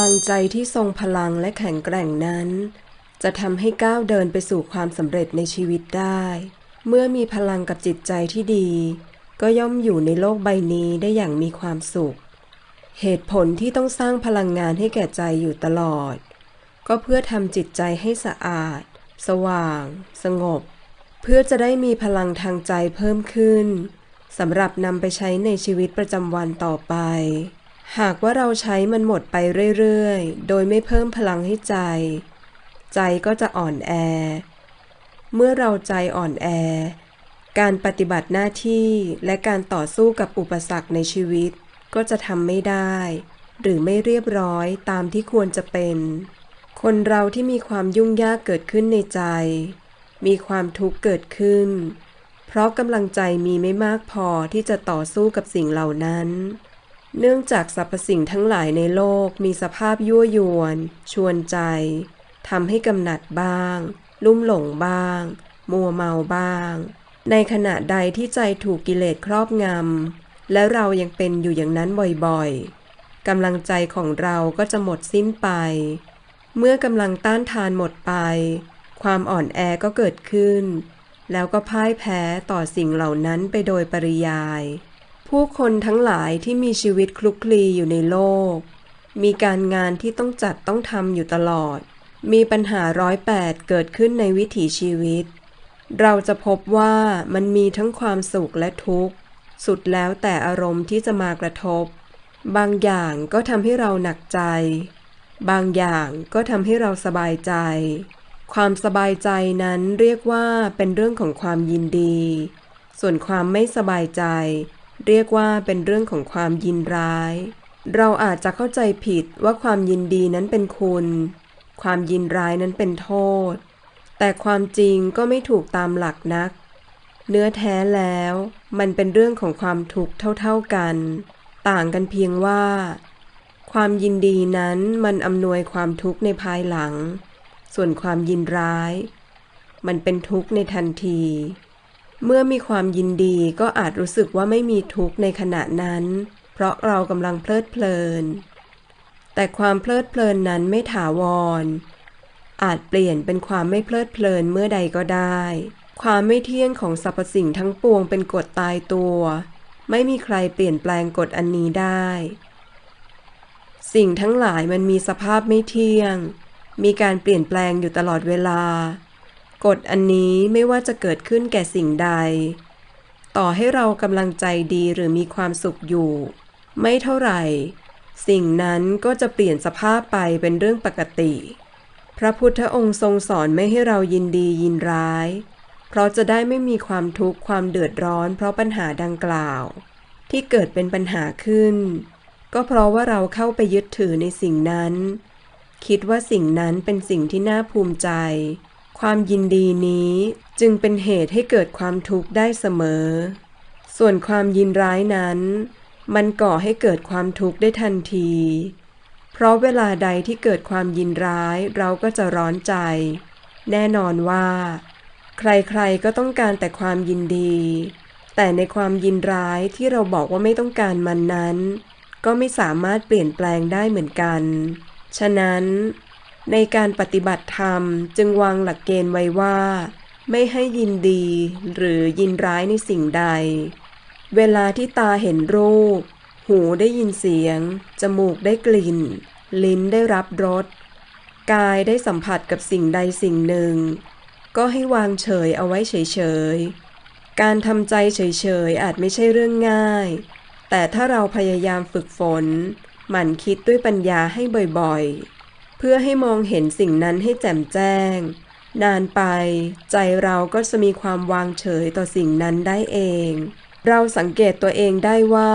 ลังใจที่ทรงพลังและแข็งแกร่งนั้น จะทำให้ก้าวเดินไปสู่ความสำเร็จในชีวิตได้ เมื่อมีพลังกับจิตใจที่ดี ก็ย่อมอยู่ในโลกใบนี้ได้อย่างมีความสุข เหตุผลที่ต้องสร้างพลังงานให้แก่ใจอยู่ตลอด ก็เพื่อทำจิตใจให้สะอาด สว่าง สงบ เพื่อจะได้มีพลังทางใจเพิ่มขึ้นสำหรับนำไปใช้ในชีวิตประจำวันต่อไป หากว่าเราใช้มันหมดไปเรื่อยๆ โดยไม่เพิ่มพลังให้ใจ ใจก็จะอ่อนแอ เมื่อเราใจอ่อนแอ การปฏิบัติหน้าที่และการต่อสู้กับอุปสรรคในชีวิต ก็จะทำไม่ได้ หรือไม่เรียบร้อยตามที่ควรจะเป็น คนเราที่มีความยุ่งยากเกิดขึ้นในใจ มีความทุกข์เกิดขึ้น เพราะกำลังใจมีไม่มากพอที่จะต่อสู้กับสิ่งเหล่านั้น เนื่องจากสรรพสิ่งทั้งหลายในโลกมีสภาพยั่วยวน ชวนใจทำให้กำหนัดบ้าง ลุ่มหลงบ้าง มัวเมาบ้าง ในขณะใดที่ใจถูกกิเลสครอบงำ และเรายังเป็นอยู่อย่างนั้นบ่อยๆกำลังใจของเราก็จะหมดสิ้นไป เมื่อกำลังต้านทานหมดไป ความอ่อนแอก็เกิดขึ้น แล้วก็พ่ายแพ้ต่อสิ่งเหล่านั้นไปโดยปริยาย ผู้คนทั้งหลายที่มีชีวิตคลุกคลีอยู่ในโลก มีการงานที่ต้องจัดต้องทำอยู่ตลอด มีปัญหาร้อยแปดเกิดขึ้นในวิถีชีวิต เราจะพบว่ามันมีทั้งความสุขและทุกข์ สุดแล้วแต่อารมณ์ที่จะมากระทบ บางอย่างก็ทำให้เราหนักใจ บางอย่างก็ทำให้เราสบายใจ ความสบายใจนั้นเรียกว่าเป็นเรื่องของความยินดี ส่วนความไม่สบายใจ เรียกว่าเป็นเรื่องของความยินร้าย เราอาจจะเข้าใจผิดว่าความยินดีนั้นเป็นคุณ ความยินร้ายนั้นเป็นโทษ แต่ความจริงก็ไม่ถูกตามหลักนัก เนื้อแท้แล้วมันเป็นเรื่องของความทุกข์เท่าๆกัน ต่างกันเพียงว่า ความยินดีนั้นมันอำนวยความทุกข์ในภายหลัง ส่วนความยินร้าย มันเป็นทุกข์ในทันที เมื่อมีความยินดีก็อาจรู้สึกว่าไม่มีทุกข์ในขณะนั้น เพราะเรากำลังเพลิดเพลิน แต่ความเพลิดเพลินนั้นไม่ถาวร อาจเปลี่ยนเป็นความไม่เพลิดเพลินเมื่อใดก็ได้ ความไม่เที่ยงของสรรพสิ่งทั้งปวงเป็นกฎตายตัว ไม่มีใครเปลี่ยนแปลงกฎอันนี้ได้ สิ่งทั้งหลายมันมีสภาพไม่เที่ยง มีการเปลี่ยนแปลงอยู่ตลอดเวลา กฎอันนี้ไม่ว่าจะเกิดขึ้นแก่สิ่งใด ต่อให้เรากำลังใจดีหรือมีความสุขอยู่ ไม่เท่าไหร่ สิ่งนั้นก็จะเปลี่ยนสภาพไปเป็นเรื่องปกติ พระพุทธองค์ทรงสอนไม่ให้เรายินดียินร้าย เพราะจะได้ไม่มีความทุกข์ความเดือดร้อน เพราะปัญหาดังกล่าว ที่เกิดเป็นปัญหาขึ้น ก็เพราะว่าเราเข้าไปยึดถือในสิ่งนั้น คิดว่าสิ่งนั้นเป็นสิ่งที่น่าภูมิใจ ความยินดีนี้จึงเป็นเหตุให้เกิดความทุกข์ได้เสมอ ส่วนความยินร้ายนั้น มันก่อให้เกิดความทุกข์ได้ทันที เพราะเวลาใดที่เกิดความยินร้ายเราก็จะร้อนใจ แน่นอนว่า ใครๆก็ต้องการแต่ความยินดี แต่ในความยินร้ายที่เราบอกว่าไม่ต้องการมันนั้น ก็ไม่สามารถเปลี่ยนแปลงได้เหมือนกัน ฉะนั้น ในการปฏิบัติธรรมจึงวางหลักเกณฑ์ไว้ว่า ไม่ให้ยินดีหรือยินร้ายในสิ่งใด เวลาที่ตาเห็นรูป หูได้ยินเสียง จมูกได้กลิ่น ลิ้นได้รับรส กายได้สัมผัสกับสิ่งใดสิ่งหนึ่ง ก็ให้วางเฉยเอาไว้เฉยๆ การทำใจเฉยๆอาจไม่ใช่เรื่องง่าย แต่ถ้าเราพยายามฝึกฝน หมั่นคิดด้วยปัญญาให้บ่อยๆ เพื่อให้มองเห็นสิ่งนั้นให้แจ่มแจ้ง นานไป ใจเราก็จะมีความวางเฉยต่อสิ่งนั้นได้เอง เราสังเกตตัวเองได้ว่า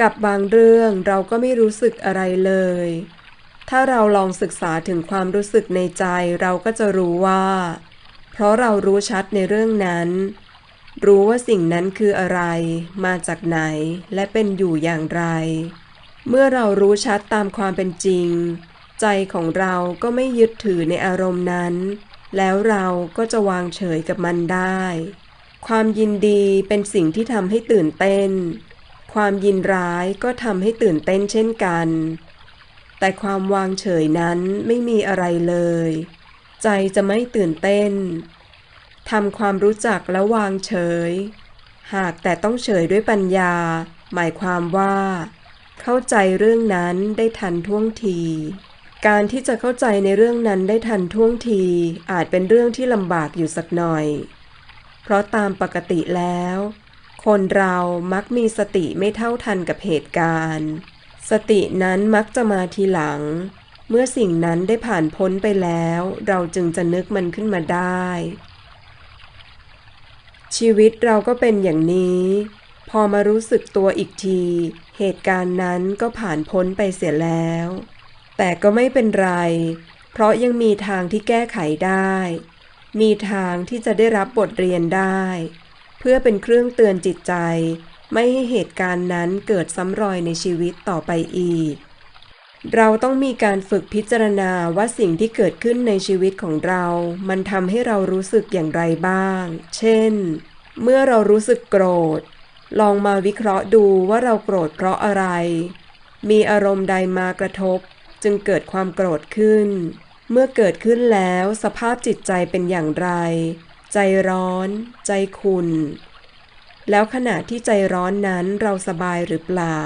กับบางเรื่องเราก็ไม่รู้สึกอะไรเลย ถ้าเราลองศึกษาถึงความรู้สึกในใจเราก็จะรู้ว่า เพราะเรารู้ชัดในเรื่องนั้น รู้ว่าสิ่งนั้นคืออะไร มาจากไหนและเป็นอยู่อย่างไร เมื่อเรารู้ชัดตามความเป็นจริง ใจของเราก็ไม่ยึดถือในอารมณ์นั้น แล้วเราก็จะวางเฉยกับมันได้ ความยินดีเป็นสิ่งที่ทำให้ตื่นเต้น ความยินร้ายก็ทำให้ตื่นเต้นเช่นกัน แต่ความวางเฉยนั้นไม่มีอะไรเลย ใจจะไม่ตื่นเต้นทำความรู้จักและวางเฉย หากแต่ต้องเฉยด้วยปัญญา หมายความว่า เข้าใจเรื่องนั้นได้ทันท่วงที การที่จะเข้าใจในเรื่องนั้นได้ทันท่วงทีอาจเป็นเรื่องที่ลำบากอยู่สักหน่อย เพราะตามปกติแล้ว คนเรามักมีสติไม่เท่าทันกับเหตุการณ์ สตินั้นมักจะมาทีหลัง เมื่อสิ่งนั้นได้ผ่านพ้นไปแล้ว เราจึงจะนึกมันขึ้นมาได้ ชีวิตเราก็เป็นอย่างนี้ พอมารู้สึกตัวอีกที เหตุการณ์นั้นก็ผ่านพ้นไปเสียแล้ว แต่ก็ไม่เป็นไร เพราะยังมีทางที่แก้ไขได้ มีทางที่จะได้รับบทเรียนได้ เพื่อเป็นเครื่องเตือนจิตใจ ไม่ให้เหตุการณ์นั้นเกิดซ้ำรอยในชีวิตต่อไปอีก เราต้องมีการฝึกพิจารณาว่าสิ่งที่เกิดขึ้นในชีวิตของเรา มันทำให้เรารู้สึกอย่างไรบ้าง เช่น เมื่อเรารู้สึกโกรธ ลองมาวิเคราะห์ดูว่าเราโกรธเพราะอะไร มีอารมณ์ใดมากระทบ จึงเกิดความโกรธขึ้น เมื่อเกิดขึ้นแล้วสภาพจิตใจเป็นอย่างไร ใจร้อน ใจขุ่นแล้วขณะที่ใจร้อนนั้นเราสบายหรือเปล่า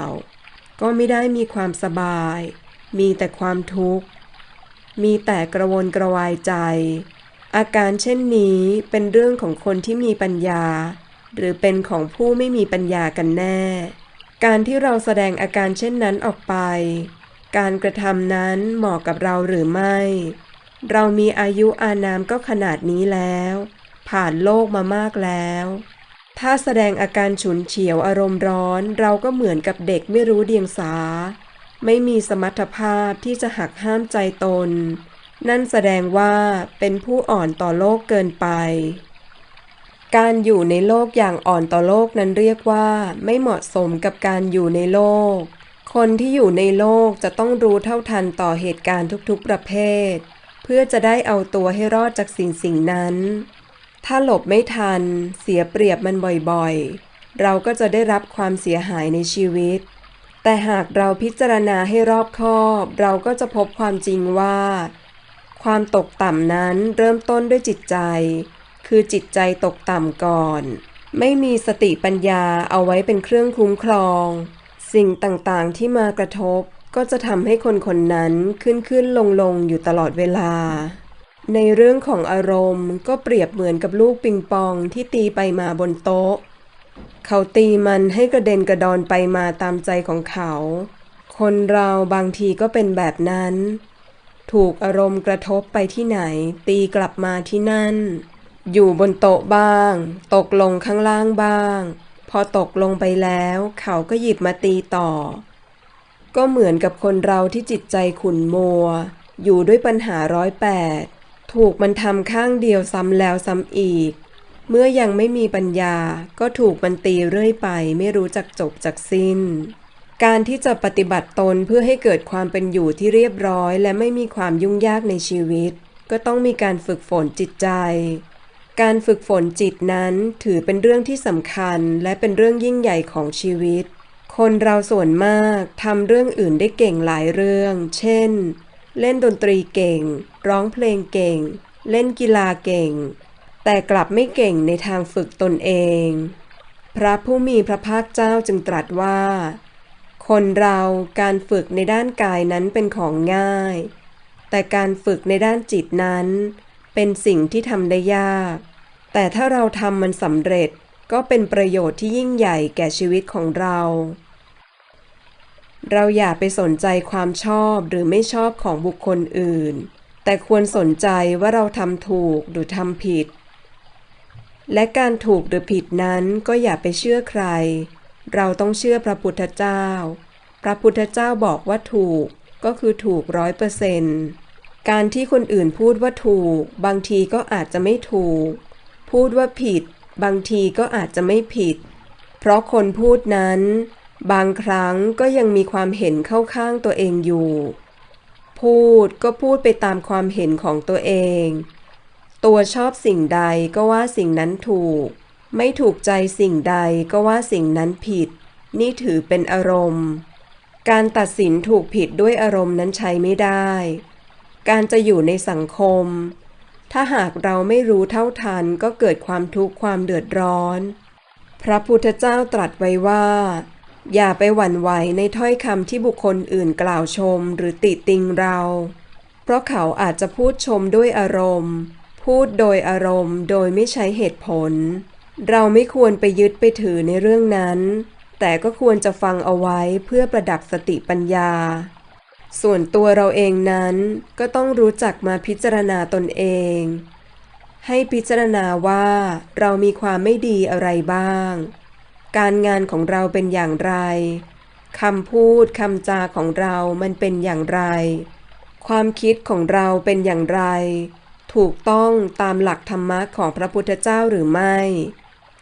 ก็ไม่ได้มีความสบาย มีแต่ความทุกข์ มีแต่กระวนกระวายใจ อาการเช่นนี้เป็นเรื่องของคนที่มีปัญญา หรือเป็นของผู้ไม่มีปัญญากันแน่ การที่เราแสดงอาการเช่นนั้นออกไป การกระทำนั้นเหมาะกับเราหรือไม่ เรามีอายุอานามก็ขนาดนี้แล้ว ผ่านโลกมามากแล้ว ถ้าแสดงอาการฉุนเฉียวอารมณ์ร้อน เราก็เหมือนกับเด็กไม่รู้เดียงสา ไม่มีสมรรถภาพที่จะหักห้ามใจตน นั่นแสดงว่าเป็นผู้อ่อนต่อโลกเกินไป การอยู่ในโลกอย่างอ่อนต่อโลกนั้นเรียกว่า ไม่เหมาะสมกับการอยู่ในโลก คนที่อยู่ในโลกจะต้องรู้เท่าทันต่อเหตุการณ์ทุกๆประเภท เพื่อจะได้เอาตัวให้รอดจากสิ่งสิ่งนั้น ถ้าหลบไม่ทัน เสียเปรียบมันบ่อยๆ เราก็จะได้รับความเสียหายในชีวิต แต่หากเราพิจารณาให้รอบคอบ เราก็จะพบความจริงว่า ความตกต่ำนั้นเริ่มต้นด้วยจิตใจ คือจิตใจตกต่ำก่อน ไม่มีสติปัญญาเอาไว้เป็นเครื่องคุ้มครอง สิ่งต่างๆที่มากระทบก็จะทำให้คนคนนั้นขึ้นขึ้นลงลงอยู่ตลอดเวลา ในเรื่องของอารมณ์ก็เปรียบเหมือนกับลูกปิงปองที่ตีไปมาบนโต๊ะ เขาตีมันให้กระเด็นกระดอนไปมาตามใจของเขา คนเราบางทีก็เป็นแบบนั้น ถูกอารมณ์กระทบไปที่ไหน ตีกลับมาที่นั่น อยู่บนโต๊ะบ้าง ตกลงข้างล่างบ้าง พอตกลงไปแล้ว เขาก็หยิบมาตีต่อ ก็เหมือนกับคนเราที่จิตใจขุ่นมัว อยู่ด้วยปัญหาร้อยแปดถูกมันทำข้างเดียวซ้ำแล้วซ้ำอีก เมื่อยังไม่มีปัญญาก็ถูกมันตีเรื่อยไป ไม่รู้จักจบจักสิ้น การที่จะปฏิบัติตนเพื่อให้เกิดความเป็นอยู่ที่เรียบร้อย และไม่มีความยุ่งยากในชีวิต ก็ต้องมีการฝึกฝนจิตใจ การฝึกฝนจิตนั้นถือเป็นเรื่องที่สำคัญและเป็นเรื่องยิ่งใหญ่ของชีวิต คนเราส่วนมากทำเรื่องอื่นได้เก่งหลายเรื่อง เช่น เล่นดนตรีเก่ง ร้องเพลงเก่ง เล่นกีฬาเก่ง แต่กลับไม่เก่งในทางฝึกตนเอง พระผู้มีพระภาคเจ้าจึงตรัสว่า คนเราการฝึกในด้านกายนั้นเป็นของง่าย แต่การฝึกในด้านจิตนั้นเป็นสิ่งที่ทำได้ยาก แต่ถ้าเราทำมันสำเร็จก็เป็นประโยชน์ที่ยิ่งใหญ่แก่ชีวิตของเรา เราอย่าไปสนใจความชอบหรือไม่ชอบของบุคคลอื่น แต่ควรสนใจว่าเราทำถูกหรือทำผิด และการถูกหรือผิดนั้นก็อย่าไปเชื่อใคร เราต้องเชื่อพระพุทธเจ้า พระพุทธเจ้าบอกว่าถูกก็คือถูกร้อยเปอร์เซนต์การที่คนอื่นพูดว่าถูก บางทีก็อาจจะไม่ถูก พูดว่าผิด บางทีก็อาจจะไม่ผิด เพราะคนพูดนั้น บางครั้งก็ยังมีความเห็นเข้าข้างตัวเองอยู่ พูดก็พูดไปตามความเห็นของตัวเอง ตัวชอบสิ่งใดก็ว่าสิ่งนั้นถูก ไม่ถูกใจสิ่งใดก็ว่าสิ่งนั้นผิด นี่ถือเป็นอารมณ์ การตัดสินถูกผิดด้วยอารมณ์นั้นใช้ไม่ได้ การจะอยู่ในสังคม ถ้าหากเราไม่รู้เท่าทันก็เกิดความทุกข์ความเดือดร้อน พระพุทธเจ้าตรัสไว้ว่า อย่าไปหวั่นไหวในถ้อยคำที่บุคคลอื่นกล่าวชมหรือติติงเรา เพราะเขาอาจจะพูดชมด้วยอารมณ์ พูดโดยอารมณ์โดยไม่ใช้เหตุผล เราไม่ควรไปยึดไปถือในเรื่องนั้น แต่ก็ควรจะฟังเอาไว้เพื่อประดับสติปัญญา ส่วนตัวเราเองนั้นก็ต้องรู้จักมาพิจารณาตนเอง ให้พิจารณาว่าเรามีความไม่ดีอะไรบ้าง การงานของเราเป็นอย่างไรคำพูดคำจาของเรามันเป็นอย่างไร ความคิดของเราเป็นอย่างไร ถูกต้องตามหลักธรรมะของพระพุทธเจ้าหรือไม่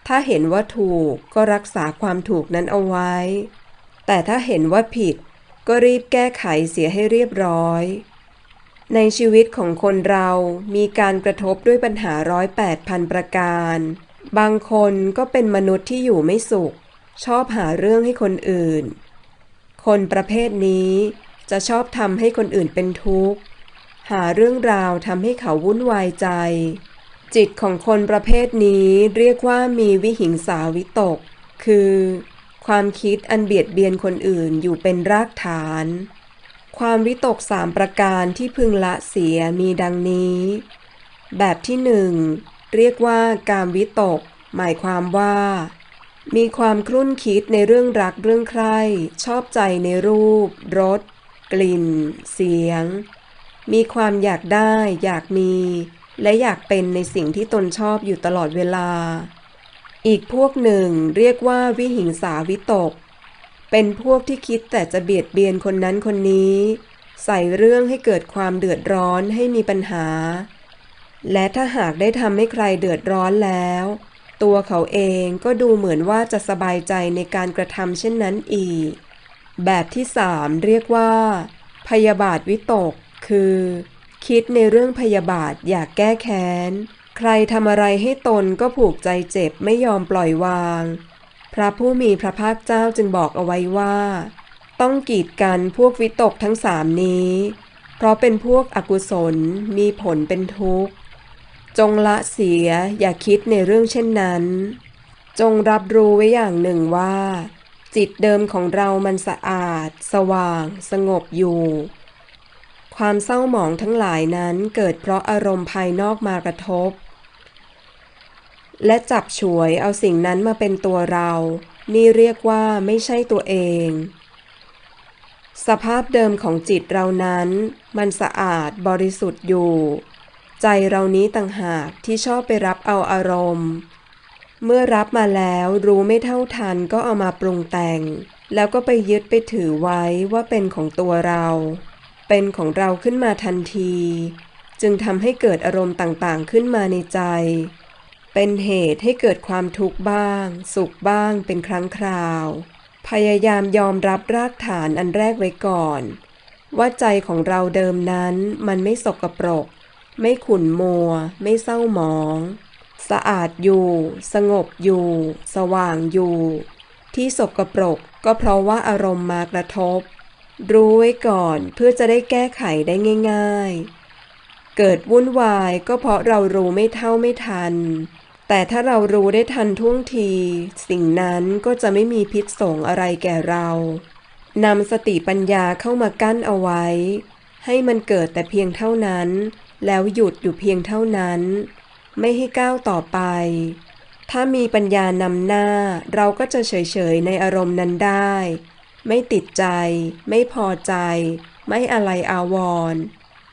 ถ้าเห็นว่าถูกก็รักษาความถูกนั้นเอาไว้ แต่ถ้าเห็นว่าผิด ก็รีบแก้ไขเสียให้เรียบร้อย ในชีวิตของคนเรามีการกระทบด้วยปัญหาร้อยแปดพันประการ บางคนก็เป็นมนุษย์ที่อยู่ไม่สุข ชอบหาเรื่องให้คนอื่น คนประเภทนี้จะชอบทำให้คนอื่นเป็นทุกข์ หาเรื่องราวทำให้เขาวุ่นวายใจ จิตของคนประเภทนี้เรียกว่ามีวิหิงสาวิตก คือ ความคิดอันเบียดเบียนคนอื่นอยู่เป็นรากฐาน ความวิตกสามประการที่พึงละเสียมีดังนี้ แบบที่หนึ่งเรียกว่าการวิตก หมายความว่า มีความครุ่นคิดในเรื่องรักเรื่องใคร ชอบใจในรูป รส กลิ่น เสียง มีความอยากได้ อยากมี และอยากเป็นในสิ่งที่ตนชอบอยู่ตลอดเวลา อีกพวกหนึ่งเรียกว่าวิหิงสาวิตก เป็นพวกที่คิดแต่จะเบียดเบียนคนนั้นคนนี้ ใส่เรื่องให้เกิดความเดือดร้อนให้มีปัญหา และถ้าหากได้ทำให้ใครเดือดร้อนแล้ว ตัวเขาเองก็ดูเหมือนว่าจะสบายใจในการกระทำเช่นนั้นอีก แบบที่สามเรียกว่า พยาบาทวิตก คือ คิดในเรื่องพยาบาทอยากแก้แค้น ใครทำอะไรให้ตนก็ผูกใจเจ็บไม่ยอมปล่อยวาง พระผู้มีพระภาคเจ้าจึงบอกเอาไว้ว่า ต้องกีดกันพวกวิตกทั้งสามนี้ เพราะเป็นพวกอกุศลมีผลเป็นทุกข์ จงละเสียอย่าคิดในเรื่องเช่นนั้น จงรับรู้ไว้อย่างหนึ่งว่า จิตเดิมของเรามันสะอาด สว่าง สงบอยู่ความเศร้าหมองทั้งหลายนั้นเกิดเพราะอารมณ์ภายนอกมากระทบ และจับฉวยเอาสิ่งนั้นมาเป็นตัวเรา นี่เรียกว่าไม่ใช่ตัวเอง สภาพเดิมของจิตเรานั้น มันสะอาดบริสุทธิ์อยู่ ใจเรานี้ต่างหากที่ชอบไปรับเอาอารมณ์ เมื่อรับมาแล้วรู้ไม่เท่าทันก็เอามาปรุงแต่ง แล้วก็ไปยึดไปถือไว้ว่าเป็นของตัวเรา เป็นของเราขึ้นมาทันที จึงทำให้เกิดอารมณ์ต่างๆขึ้นมาในใจ เป็นเหตุให้เกิดความทุกข์บ้าง สุขบ้างเป็นครั้งคราว พยายามยอมรับรากฐานอันแรกไว้ก่อน ว่าใจของเราเดิมนั้นมันไม่สกปรก ไม่ขุ่นมัว ไม่เศร้าหมอง สะอาดอยู่ สงบอยู่ สว่างอยู่ ที่สกปรกก็เพราะว่าอารมณ์มากระทบ รู้ไว้ก่อนเพื่อจะได้แก้ไขได้ง่าย ๆ เกิดวุ่นวายก็เพราะเรารู้ไม่เท่าไม่ทัน แต่ถ้าเรารู้ได้ทันท่วงที สิ่งนั้นก็จะไม่มีพิษสงอะไรแก่เรา นำสติปัญญาเข้ามากั้นเอาไว้ ให้มันเกิดแต่เพียงเท่านั้น แล้วหยุดอยู่เพียงเท่านั้น ไม่ให้ก้าวต่อไป ถ้ามีปัญญานำหน้า เราก็จะเฉยๆในอารมณ์นั้นได้ ไม่ติดใจ ไม่พอใจ ไม่อะไรอาวร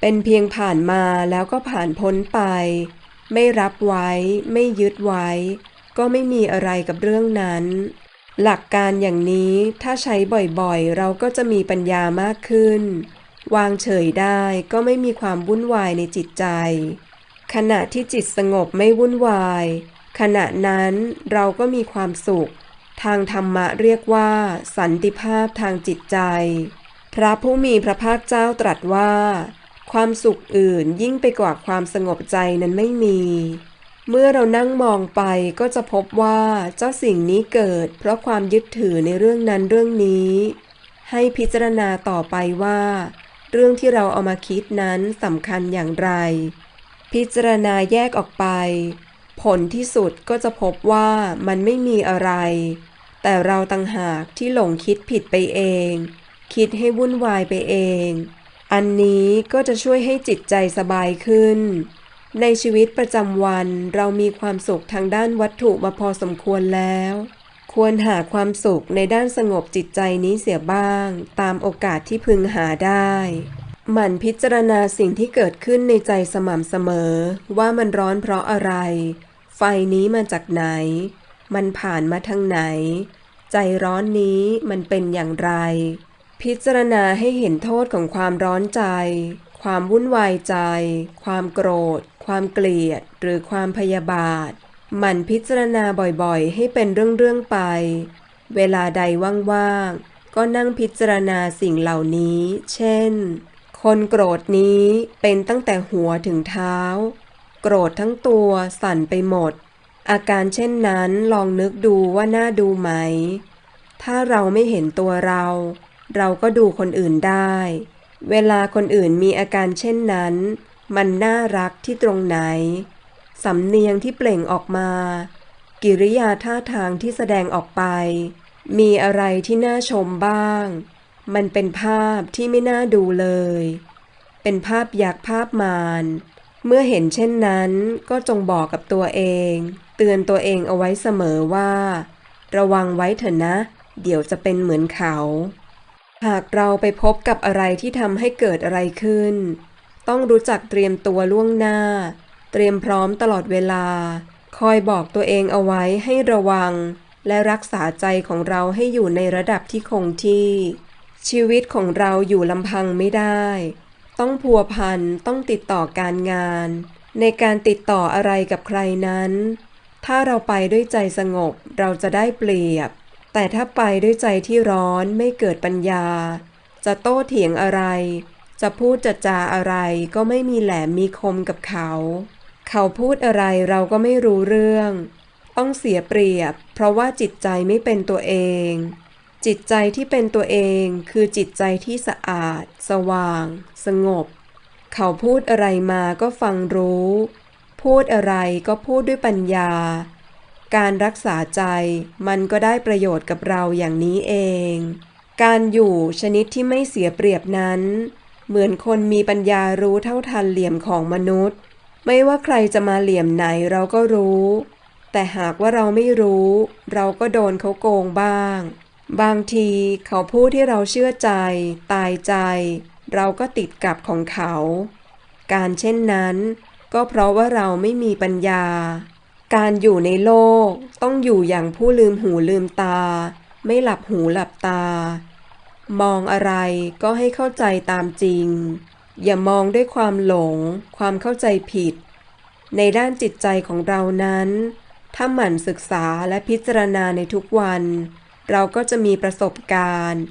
เป็นเพียงผ่านมาแล้วก็ผ่านพ้นไป ไม่รับไว้ ไม่ยึดไว้ ก็ไม่มีอะไรกับเรื่องนั้น หลักการอย่างนี้ถ้าใช้บ่อยๆ เราก็จะมีปัญญามากขึ้น วางเฉยได้ก็ไม่มีความวุ่นวายในจิตใจ ขณะที่จิตสงบไม่วุ่นวาย ขณะนั้นเราก็มีความสุข ทางธรรมะเรียกว่า สันติภาพทางจิตใจ พระผู้มีพระภาคเจ้าตรัสว่า ความสุขอื่นยิ่งไปกว่าความสงบใจนั้นไม่มี เมื่อเรานั่งมองไปก็จะพบว่าเจ้าสิ่งนี้เกิด เพราะความยึดถือในเรื่องนั้นเรื่องนี้ ให้พิจารณาต่อไปว่า เรื่องที่เราเอามาคิดนั้นสำคัญอย่างไร พิจารณาแยกออกไป ผลที่สุดก็จะพบว่ามันไม่มีอะไร แต่เราต่างหากที่หลงคิดผิดไปเอง คิดให้วุ่นวายไปเอง อันนี้ก็จะช่วยให้จิตใจสบายขึ้น ในชีวิตประจำวันเรามีความสุขทางด้านวัตถุมาพอสมควรแล้ว ควรหาความสุขในด้านสงบจิตใจนี้เสียบ้าง ตามโอกาสที่พึงหาได้หมั่นพิจารณาสิ่งที่เกิดขึ้นในใจสม่ำเสมอ ว่ามันร้อนเพราะอะไร ไฟนี้มาจากไหน มันผ่านมาทางไหน ใจร้อนนี้มันเป็นอย่างไร พิจารณาให้เห็นโทษของความร้อนใจ ความวุ่นวายใจ ความโกรธ ความเกลียด หรือความพยาบาท หมั่นพิจารณาบ่อยๆ ให้เป็นเรื่องๆไป เวลาใดว่างๆ ก็นั่งพิจารณาสิ่งเหล่านี้ เช่น คนโกรธนี้เป็นตั้งแต่หัวถึงเท้า โกรธทั้งตัวสั่นไปหมด อาการเช่นนั้นลองนึกดูว่าน่าดูไหม ถ้าเราไม่เห็นตัวเรา เราก็ดูคนอื่นได้ เวลาคนอื่นมีอาการเช่นนั้น มันน่ารักที่ตรงไหน สำเนียงที่เปล่งออกมา กิริยาท่าทางที่แสดงออกไป มีอะไรที่น่าชมบ้าง มันเป็นภาพที่ไม่น่าดูเลย เป็นภาพอยักภาพมารเมื่อเห็นเช่นนั้นก็จงบอกกับตัวเอง เตือนตัวเองเอาไว้เสมอว่า ระวังไว้เถอะนะ เดี๋ยวจะเป็นเหมือนเขา หากเราไปพบกับอะไรที่ทำให้เกิดอะไรขึ้น ต้องรู้จักเตรียมตัวล่วงหน้า เตรียมพร้อมตลอดเวลา คอยบอกตัวเองเอาไว้ให้ระวัง และรักษาใจของเราให้อยู่ในระดับที่คงที่ ชีวิตของเราอยู่ลำพังไม่ได้ ต้องพัวพันต้องติดต่อการงาน ในการติดต่ออะไรกับใครนั้น ถ้าเราไปด้วยใจสงบเราจะได้เปรียบ แต่ถ้าไปด้วยใจที่ร้อนไม่เกิดปัญญา จะโต้เถียงอะไร จะพูดจะจาอะไรก็ไม่มีแหลมมีคมกับเขา เขาพูดอะไรเราก็ไม่รู้เรื่อง ต้องเสียเปรียบ เพราะว่าจิตใจไม่เป็นตัวเอง จิตใจที่เป็นตัวเองคือจิตใจที่สะอาด สว่าง สงบ เขาพูดอะไรมาก็ฟังรู้ พูดอะไรก็พูดด้วยปัญญา การรักษาใจมันก็ได้ประโยชน์กับเราอย่างนี้เอง การอยู่ชนิดที่ไม่เสียเปรียบนั้น เหมือนคนมีปัญญารู้เท่าทันเหลี่ยมของมนุษย์ ไม่ว่าใครจะมาเหลี่ยมไหนเราก็รู้ แต่หากว่าเราไม่รู้ เราก็โดนเขาโกงบ้าง บางทีเขาพูดที่เราเชื่อใจ ตายใจ เราก็ติดกับของเขา การเช่นนั้น ก็เพราะว่าเราไม่มีปัญญา การอยู่ในโลกต้องอยู่อย่างผู้ลืมหูลืมตา ไม่หลับหูหลับตา มองอะไรก็ให้เข้าใจตามจริง อย่ามองด้วยความหลง ความเข้าใจผิด ในด้านจิตใจของเรานั้น ถ้าหมั่นศึกษาและพิจารณาในทุกวัน เราก็จะมีประสบการณ์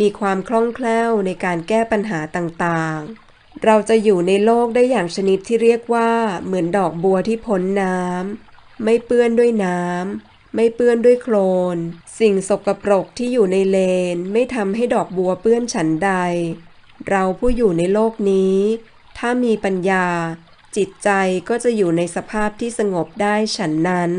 มีความคล่องแคล่วในการแก้ปัญหาต่างๆ เราจะอยู่ในโลกได้อย่างชนิดที่เรียกว่าเหมือนดอกบัวที่พ้นน้ำ ไม่เปื้อนด้วยน้ำ ไม่เปื้อนด้วยโคลน สิ่งสกปรกที่อยู่ในเลน ไม่ทำให้ดอกบัวเปื้อนฉันใด เราผู้อยู่ในโลกนี้ ถ้ามีปัญญา จิตใจก็จะอยู่ในสภาพที่สงบได้ฉันนั้น